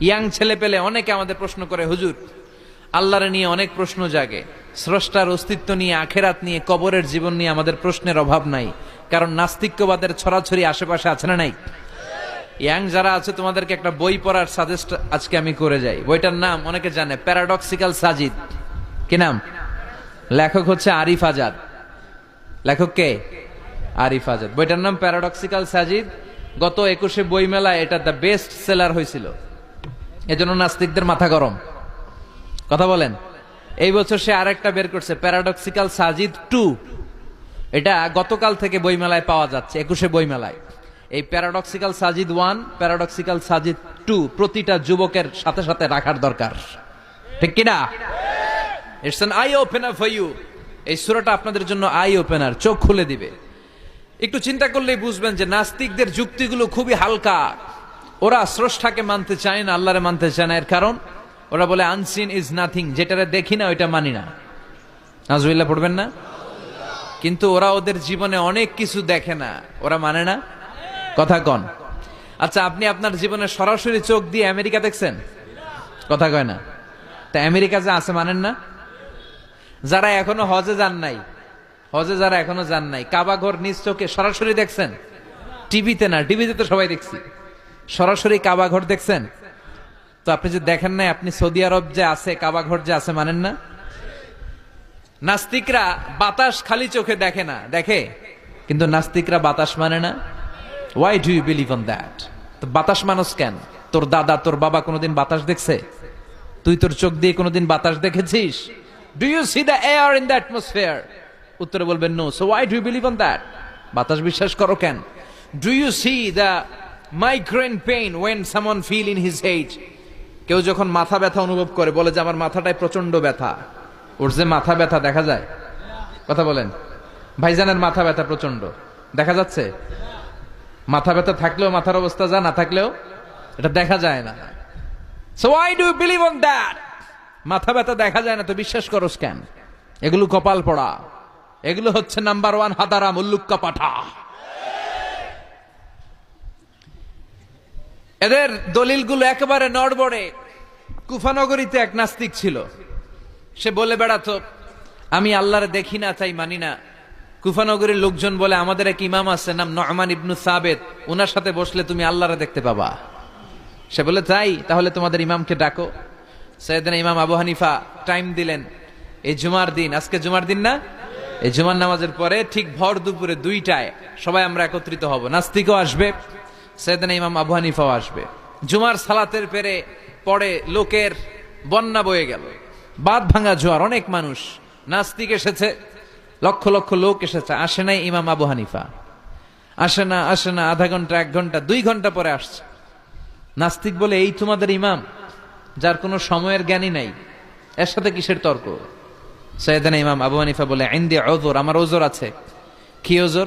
Young ছেলে পেলে অনেকে আমাদের প্রশ্ন করে, হুজুর, আল্লাহরে নিয়ে অনেক প্রশ্ন জাগে। স্রষ্টার অস্তিত্ব নিয়ে, আখেরাত নিয়ে, কবরের জীবন নিয়ে আমাদের প্রশ্নের অভাব নাই। কারণ নাস্তিক্যবাদের ছড়াছড়ি আশেপাশে আছে না নাই? ইয়াং যারা আছে, তোমাদেরকে একটা বই পড়ার সাজেস্ট আজকে আমি করে যাই। বইটার নাম, অনেকে জানে প্যারাডক্সিক্যাল সাজিদ কি নাম? লেখক হচ্ছে আরিফ আজাদ। লেখক কে? আরিফ আজাদ। বইটার নাম প্যারাডক্সিক্যাল সাজিদ গত একুশে বই মেলায় এটা দ্য বেস্ট সেলার হয়েছিল। এজন্য নাস্তিকদের মাথা গরম। কথা বলেন। এই বছর সে আরেকটা বের করছে প্যারাডক্সিক্যাল সাজিদ টু এটা গতকাল থেকে বইমেলায় পাওয়া যাচ্ছে, একুশে বইমেলায়। এই paradoxical Sajid one paradoxical Sajid two প্রতিটা যুবকের সাথে সাথে রাখার দরকার। ঠিক কিনা it's eye opener for you এই সুরাটা আপনাদের জন্য আই ওপেনার চোখ খুলে দিবে। একটু চিন্তা করলেই বুঝবেন যে নাস্তিকদের যুক্তিগুলো খুবই হালকা। ওরা স্রষ্টাকে মানতে চায় না, আল্লাহরে মানতে চায় না। এর কারণ, ওরা বলে, আনসিন ইজ নাথিং, যেটারে দেখি না, ওইটা মানি না। নাজুবিল্লাহ, পড়বেন না? কিন্তু ওরা ওদের জীবনে অনেক কিছু দেখে না, ওরা মানে না? কথা কন। আচ্ছা আপনি আপনার জীবনে সরাসরি চোখ দিয়ে আমেরিকা দেখছেন? কথা কয় না। তা আমেরিকা যে আছে মানেন না? যারা এখনও হজে যান নাই, হজে যারা এখনও যান নাই, কাবা ঘর নিজ চোখে সরাসরি দেখছেন? টিভিতে না, টিভিতে তো সবাই দেখছি। সরাসরি কাবা ঘর দেখছেন? তো আপনি যে দেখেন নাই, আপনি সৌদি আরব যে আছে, কাবা ঘর যে আছে, মানেন না? নাস্তিকরা বাতাস খালি চোখে দেখে না, দেখে? কিন্তু নাস্তিকরা বাতাস মানে না? Why do you believe on that তো বাতাস মানুষ কেন? তোর দাদা, তোর বাবা কোনোদিন বাতাস দেখছে? তুই তোর চোখ দিয়ে কোনোদিন বাতাস দেখেছিস? Do you see the air in the atmosphere উত্তরে বলবেন no so why do you believe on that বাতাস বিশ্বাস করো কেন? Do you see the migraine pain when someone feel in his age কেউ যখন মাথা ব্যথা অনুভব করে, বলে যে আমার মাথাটায় প্রচণ্ড ব্যথা। ওর যে মাথা ব্যথা, দেখা যায়? কথা বলেন। ভাইজানের মাথা ব্যথা প্রচণ্ড দেখা যাচ্ছে? মাথা ব্যথা থাকলেও মাথার অবস্থা যা, না থাকলেও এটা দেখা যায় না। So I do believe on that মাথা ব্যথা দেখা যায় না, তো বিশ্বাস করো কেন? এগুলো কপাল পড়া। এগুলো হচ্ছে নাম্বার ওয়ান হাদারা মুল্লুক্কা পাঠা। এদের দলিলগুলো একেবারে নড়বড়ে। কুফানগরীতে এক নাস্তিক ছিল। সে বলে, বেড়াতো, আমি আল্লাহরে দেখি না, তাই মানি না। কুফানগরীর লোকজন বলে, আমাদের এক ইমাম আছে, নাম নহমান ইবনু সাবেদ ওনার সাথে বসলে তুমি আল্লাহরে দেখতে পাবা। সে বলে, তাই? তাহলে তোমাদের ইমামকে ডাকো। সৈয়দিন ইমাম আবু হানিফা টাইম দিলেন। এই জুমার দিন, আজকে জুমার দিন না? এই জুমার নামাজের পরে ঠিক ভর দুপুরে দুইটায় সবাই আমরা একত্রিত হব। নাস্তিকও আসবে। সৈয়দিন ইমাম আবু হানিফাও আসবে। জুমার সালাতের পেরে পড়ে লোকের বন্যা বয়ে গেল। বাদ ভাঙা জোয়ার, অনেক মানুষ, নাস্তিক এসেছে, লক্ষ লক্ষ লোক এসেছে, আসে নাই ইমাম আবু হানিফা। আসে না আসে না, আধা ঘণ্টা, এক ঘণ্টা, দুই ঘণ্টা পরে আসছে। নাস্তিক বলে, এই তোমাদের ইমাম, যার কোনো সময়ের জ্ঞানই নাই, এর সাথে কিসের তর্ক? সৈয়দানা ইমাম আবু হানিফা বলে, ইন্দি ওজোর আমার ওজোর আছে। কি ওজোর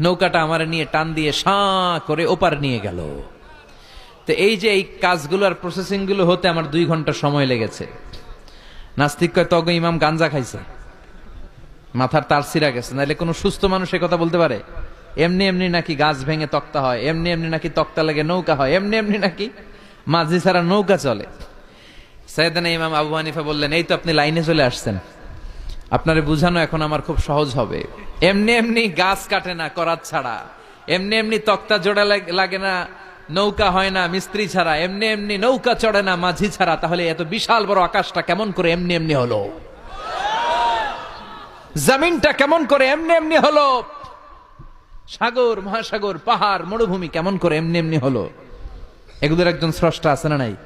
নৌকাটা আমার নিয়ে টান দিয়ে সাঁ করে ওপার নিয়ে গেল। তো এই যে এই কাজগুলো আর প্রসেসিংগুলো হতে আমার দুই ঘণ্টা সময় লেগেছে। নাস্তিক কয়, তগ ইমাম গাঞ্জা খাইছে। মাথার তার সিরা গেছে নাহলে কোনো সুস্থ মানুষ কথা বলতে পারে? এমনি এমনি নাকি গাছ ভেঙে তক্তা হয়, এমনি এমনি নাকি তক্তা লাগে নৌকা হয়, এমনি এমনি নাকি মাঝি ছাড়া নৌকা চলে। সৈয়দানা ইমাম আবু হানিফা বললেন, এই তো আপনি লাইনে চলে আসছেন। আপনারে বুঝানো এখন আমার খুব সহজ হবে। এমনি এমনি গাছ কাটে না করাত ছাড়া। এমনি এমনি তক্তা জোড়া লাগ- না, নৌকা হয় না, মিস্ত্রি ছাড়া। এমনি এমনি নৌকা চড়ে না, মাঝি ছাড়া। তাহলে এত বিশাল বড় আকাশটা কেমন করে এমনি এমনি হলো? জমিনটা কেমন করে এমনি এমনি হলো? সাগর, মহাসাগর, পাহাড়, মরুভূমি কেমন করে এমনি এমনি হলো? এগুলোর একজন স্রষ্টা আছে না নাই?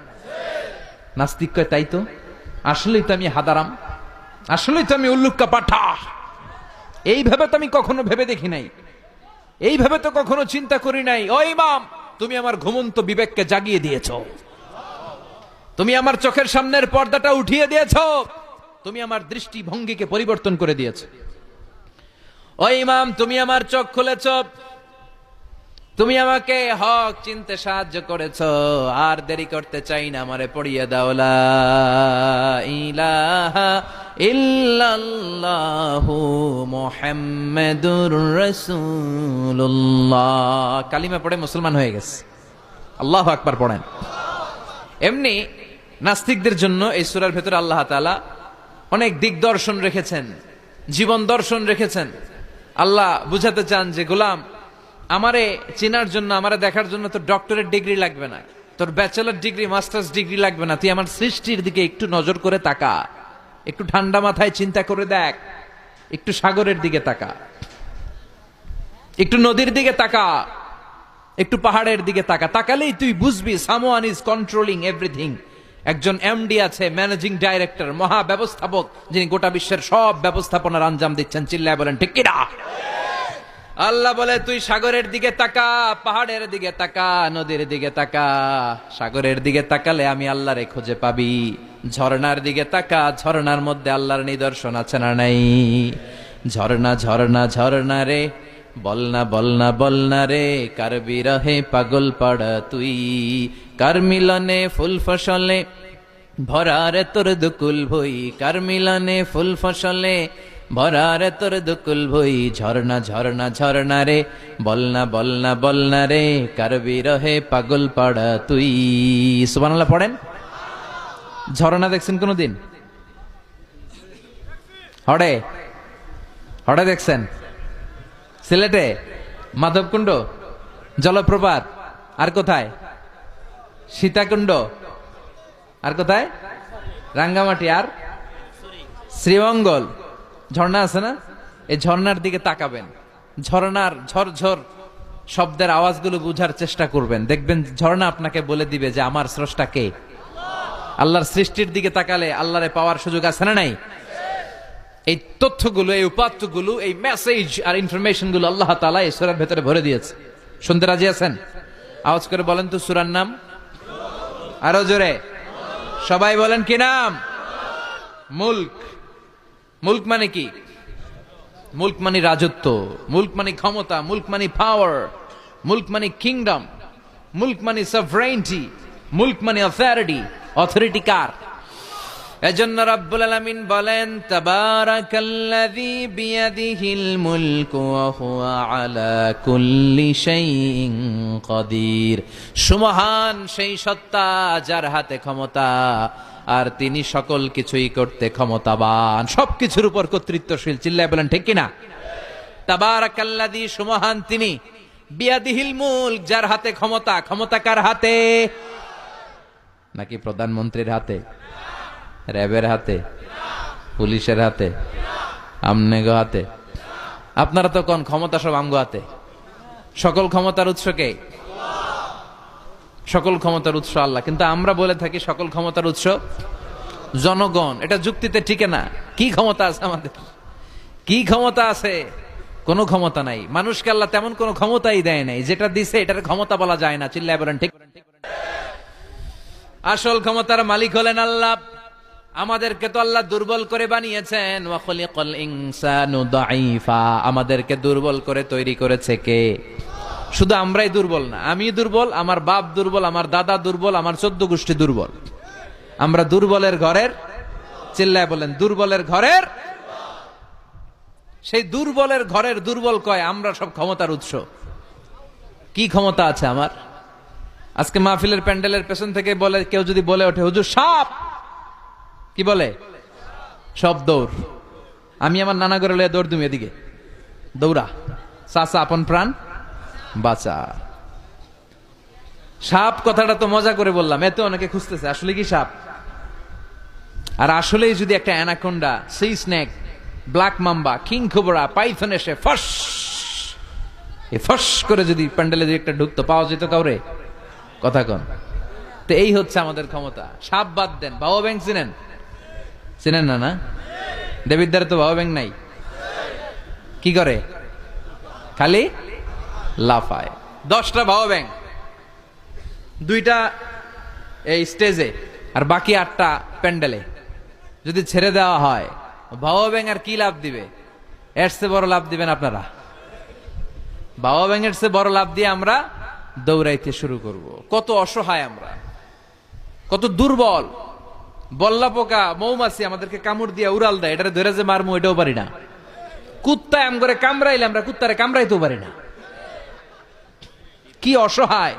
নাস্তিক তাই তো? আসলেই তো আমি হাদারাম। আসলেই তো আমি উল্লুক্কা পাঠা। এইভাবে তো আমি কখনো ভেবে দেখি নাই। এইভাবে তো কখনো চিন্তা করি নাই। ও ইমাম, তুমি আমার ঘুমন্ত বিবেককে জাগিয়ে দিয়েছ। তুমি আমার চোখের সামনের পর্দাটা উঠিয়ে দিয়েছ। তুমি আমার দৃষ্টিভঙ্গিকে পরিবর্তন করে দিয়েছ। ও ইমাম, তুমি আমার চোখ খুলেছ। তুমি আমাকে হক চিনতে সাহায্য করেছ, আর দেরি করতে চাই না আমারে পড়িয়ে দাও, লা ইলাহা ইল্লাল্লাহু কালিমা পড়ে মুসলমান হয়ে গেছে। আল্লাহু আকবার পড়েন। এমনি নাস্তিকদের জন্য এই সূরার ভেতরে আল্লাহ তাআলা অনেক দিগদর্শন রেখেছেন, জীবন দর্শন রেখেছেন। আল্লাহ বুঝাতে চান যে, গোলাম আমারে চেনার জন্য, আমারে দেখার জন্য তোর ডক্টরেট ডিগ্রি লাগবে না। তোর ব্যাচেলর ডিগ্রি মাস্টার্স ডিগ্রি লাগবে না। তুই আমার সৃষ্টির দিকে একটু নজর করে তাকা। একটু ঠান্ডা মাথায় চিন্তা করে দেখ। একটু সাগরের দিকে তাকা। একটু নদীর দিকে তাকা। একটু পাহাড়ের দিকে তাকা। তাকালেই তুই বুঝবি সামওয়ান ইজ কন্ট্রোলিং এভরিথিং একজন এমডি আছে ম্যানেজিং ডাইরেক্টর মহা ব্যবস্থাপক যিনি গোটা বিশ্বের সব ব্যবস্থাপনার আঞ্জাম দিচ্ছেন। চিল্লায় বলেন, ঠিক কিনা? আল্লাহ বলে, তুই সাগরের দিকে তাকা, পাহাড়ের দিকে তাকা, নদীর দিকে তাকা। সাগরের দিকে তাকালে আমি আল্লাহরে খুঁজে পাবি। ঝর্ণার দিকে তাকা, ঝর্ণার মধ্যে আল্লাহর নিদর্শন আছে না নাই? ঝর্ণা ঝর্ণা ঝর্ণা রে, বলনা বলনা বলনা রে, কার বিরহে পাগল পাড়া তুই? কার মিলনে ফুল ফসলে, ভরারে তোর দুকুল ভই? কার মিলনে ফুল ফসলে ভরারে তোর দুকুল ভই ঝর্ণা ঝর্ণা ঝর্ণা রে, বলনা বলনা বলনা রে, কারবি রহে পাগল পাড়া তুই। সুবহানাল্লাহ পড়েন? ঝর্ণা দেখছেন কোনো দিন হড়ে? হড়ে দেখছেন? সিলেটে? মাধবকুণ্ড? জলপ্রপাত? আর কোথায়? সীতাকুণ্ড? আর কোথায়? রাঙ্গামাটি? আর? শ্রীমঙ্গল? ঝর্ণা আছে না? এই ঝর্ণার দিকে তাকাবেন। ঝর্ণার ঝরঝর শব্দের আওয়াজগুলো বুঝার চেষ্টা করবেন। দেখবেন ঝর্ণা আপনাকে বলে দিবে যে, আমার স্রষ্টা কে? আল্লাহর সৃষ্টির দিকে তাকালে আল্লাহরে পাওয়ার সুযোগ আছে না নাই? এই তথ্যগুলো, এই উপাত্তগুলো, এই মেসেজ আর ইনফরমেশনগুলো আল্লাহ তালা এই সুরার ভেতরে ভরে দিয়েছে। শুনতে রাজি আছেন? আওয়াজ করে বলেন তো সুরার নাম। আরও জোরে। সবাই বলেন কি নাম? মুল্ক। মুল্ক মানে কি? মুল্ক মানে রাজত্ব, মুল্ক মানে ক্ষমতা, মুল্ক মানে পাওয়ার মুল্ক মানে কিংডম মুল্ক মানে সভরেন্টি মুল্ক মানে অথরিটি অথরিটি কার? এজন্য রব্বুল আলামিন বলেন, তাবারাকাল্লাযী বিয়াদিহিল মুলকু ওয়া হুয়া আলা কুল্লি শাইইন সুমহান সেই সত্তা যার হাতে ক্ষমতা আর তিনি সকল কিছুই করতে ক্ষমতাবান। সবকিছুর উপর কর্তৃত্বশীল। চিল্লায় বলেন, ঠিক কিনা? তিনি যার হাতে ক্ষমতা। হাতে? নাকি প্রধানমন্ত্রীর হাতে? হাতে? পুলিশের হাতে? আপনারা তো কোন ক্ষমতা সব আমগো হাতে? সকল ক্ষমতার উৎস কে? সকল ক্ষমতার উৎস আল্লাহ। কিন্তু আমরা বলে থাকি সকল ক্ষমতার উৎস জনগণ। এটা যুক্তিতে টিকে না। কি ক্ষমতা আছে আমাদের? কি ক্ষমতা আছে? কোনো ক্ষমতা নাই। মানুষকে আল্লাহ তেমন কোনো ক্ষমতাই দেয় নাই। যেটা দিছে, এটার ক্ষমতা বলা যায় না। চিল্লায় বলেন, ঠিক আসল ক্ষমতার মালিক হলেন আল্লাহ। আমাদেরকে তো আল্লাহ দুর্বল করে বানিয়েছেন। আমাদেরকে দুর্বল করে তৈরি করেছে কে? শুধু আমরাই দুর্বল না, আমি দুর্বল, আমার বাপ দুর্বল, আমার দাদা দুর্বল, আমার চোদ্দ গোষ্ঠী দুর্বল। আমরা দুর্বলের ঘরের চিল্লায় বলেন, দুর্বলের ঘরের সেই দুর্বলের ঘরের দুর্বল কয়, আমরা সব ক্ষমতার উৎস। কি ক্ষমতা আছে আমার? আজকে মাহফিলের প্যান্ডেলের পেছন থেকে বলে, কেউ যদি বলে ওঠে, হুজুর, সাপ! কি বলে? সব দৌড়। আমি আমার নানা ঘরে লয়ে দৌড় তুমি এদিকে। দৌড়া। চাচা আপন প্রাণ। বাঁচা সাপ কথাটা তো মজা করে বললাম এতে অনেকে খুঁজতেছে, আসলে কি সাপ? আর আসলেই যদি একটা anaconda, sea snake, black mamba, king cobra python এসে ফস, এ ফস করে যদি প্যান্ডেলে যদি একটা ঢুকতো, পাওয়া যেত কাউরে? কথা কন। তো এই হচ্ছে আমাদের ক্ষমতা। সাপ বাদ দেন, বাবা ব্যাংক চিনেন? চিনেন না না? দেবিদ্দার তো বাবা ব্যাংক নাই। কি করে? খালি? লাফায়। দশটা বাবা ব্যাংক দুইটা এই স্টেজে আর বাকি আটটা প্যান্ডেলে। যদি ছেড়ে দেওয়া হয়, বাবা ব্যাং আর কি লাভ দিবে? এর চেয়ে বড় লাভ দিবেন আপনারা। বাবা ব্যাঙের চেয়ে বড় লাভ দিয়ে আমরা দৌড়াইতে শুরু করব। কত অসহায় আমরা। কত দুর্বল। বল্লা পোকা, মৌমাছি আমাদেরকে কামড় দিয়ে উড়াল দেয়। এটারে ধরে যে মারমু, এটাও পারি না। কুত্তা এম করে কামড়াইলে আমরা কুত্তারে কামড়াইতেও পারি না। কি অসহায়?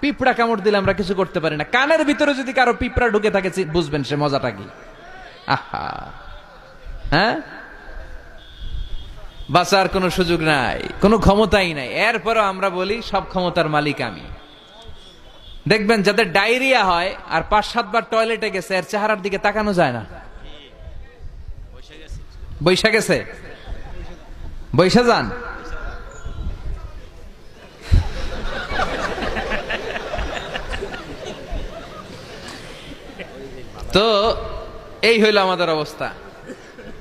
পিঁপড়া কামড় দিলে আমরা কিছু করতে পারি না। কানের ভিতরে যদি কারও পিঁপড়া ঢুকে থাকে বুঝবেন সে মজাটা কি। হ্যাঁ? বাঁচার কোনো সুযোগ নাই, কোনো ক্ষমতাই নাই। এরপরও আমরা বলি, সব ক্ষমতার মালিক আমি। দেখবেন, যাদের ডায়রিয়া হয়, আর পাঁচ সাতবার টয়লেটে গেছে, এর চেহারার দিকে তাকানো যায় না। বৈশা গেছে? বৈশা যান? তো, এই হইল আমাদের অবস্থা।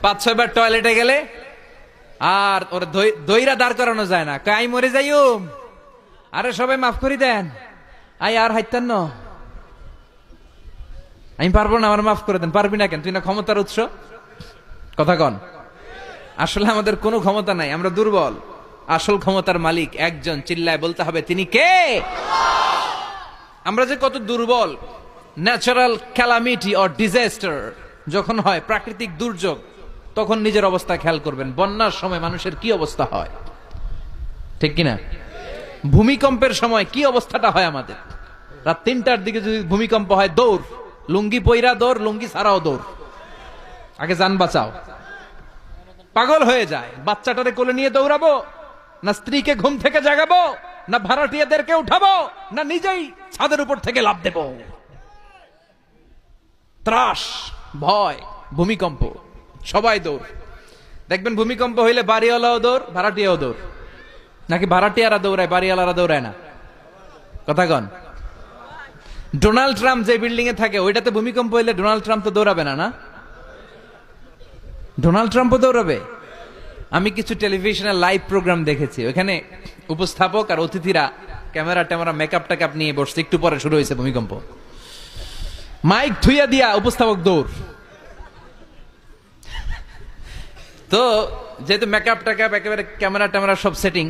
পাঁচ ছয়বার টয়লেটে গেলে আর ওর দই- দইরা দাঁড় করানো যায় না। কাই মরে যাইম আরে সবাই মাফ করি দেন। আই আর হাইতেন আমি পারব না, আমার মাফ করে দেন। পারবি না কেন? তুই না ক্ষমতার উৎস? কথা কন। আসলে আমাদের কোনো ক্ষমতা নাই, আমরা দুর্বল। আসল ক্ষমতার মালিক একজন, চিল্লায় বলতে হবে, তিনি কে? আমরা যে কত দুর্বল ন্যাচারাল ক্যালামিটি অর ডিজাস্টার যখন হয়, প্রাকৃতিক দুর্যোগ, তখন নিজের অবস্থা খেয়াল করবেন। বন্যার সময় মানুষের কি অবস্থা হয়? ঠিক কিনা? ভূমিকম্পের সময় কি অবস্থাটা হয় আমাদের? রাত তিনটার দিকে যদি ভূমিকম্প হয়, দৌড়। লুঙ্গি পইরা দৌড়, লুঙ্গি ছাড়াও দৌড়। আগে যান বাঁচাও। পাগল হয়ে যায়। বাচ্চাটারে কোলে নিয়ে দৌড়াবো, না স্ত্রীকে ঘুম থেকে জাগাবো, না ভাড়াটিয়াদেরকে উঠাবো, না নিজেই ছাদের উপর থেকে লাভ দেব। ত্রাস, ভয়, ভূমিকম্প, সবাই দৌড়। দেখবেন ভূমিকম্প হইলে বাড়িওয়ালাও দৌড়, ভাড়াটিয়াও দৌড়। নাকি ভাড়াটিয়ারা দৌড়ায়, বাড়িওয়ালারা দৌড়ায় না? কথা কন। ডোনাল্ড ট্রাম্প যে বিল্ডিং এ থাকে, ওইটাতে ভূমিকম্প হইলে ডোনাল্ড ট্রাম্প তো দৌড়াবে না না? ডোনাল্ড ট্রাম্পও দৌড়াবে? আমি কিছু টেলিভিশনের লাইভ প্রোগ্রাম দেখেছি, ওখানে উপস্থাপক আর অতিথিরা ক্যামেরা ট্যামেরা মেকআপ টেকআপ নিয়ে বসছে, একটু পরে শুরু হয়েছে ভূমিকম্প। মাইক থুইয়া দিয়া উপস্থাপক দৌড়। তো যেহেতু মেকআপ টেকআপ একেবারে ক্যামেরা ট্যামেরা সব সেটিং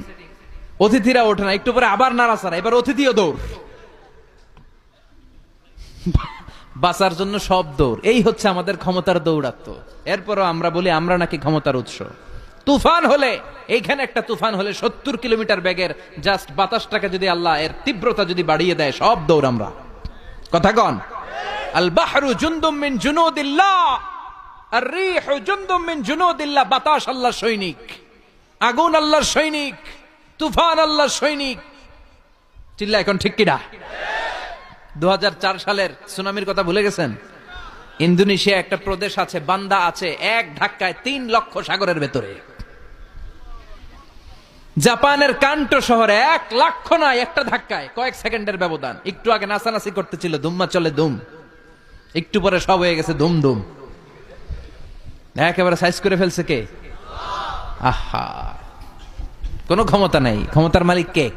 অতিথিরা ওঠে না, একটু পরে আবার নাড়াচাড়া, এবার অতিথিও দৌড়। বাঁচার জন্য সব দৌড়, এই হচ্ছে আমাদের ক্ষমতার দৌড়াত্ম। এরপরও আমরা বলি, আমরা নাকি ক্ষমতার উৎস। তুফান হলে, এইখানে একটা তুফান হলে সত্তর কিলোমিটার ব্যাগের জাস্ট বাতাসটাকে যদি আল্লাহ, এর তীব্রতা যদি বাড়িয়ে দেয়, সব দৌড় আমরা। কথা কন। আল বাহরু জুন্দুম মিন জুনুদিল্লাহ আর রিহু জুন্দুম মিন জুনুদিল্লাহ, বাতাস আল্লাহর সৈনিক, আগুন আল্লাহর সৈনিক, তুফান আল্লাহর সৈনিক। চিল্লা, এখন ঠিক কিনা? দু সালের সুনামির কথা ভুলে গেছেন? ইন্দোনেশিয়া একটা প্রদেশ আছে, বান্দা আছে, এক ধাক্কায় তিন লক্ষ সাগরের ভেতরে। জাপানের কান্টো শহরে এক লক্ষ নয় একটা ধাক্কায়, কয়েক সেকেন্ডের ব্যবধান। একটু আগে নাচানাচি করতেছিল, দুম্মা চলে দুম। একটু পরে সব হয়ে গেছে দুম দুম একেবারে সাইজ করে ফেলছে কে? আহা। কোনো ক্ষমতা নাই। ক্ষমতার মালিক কে?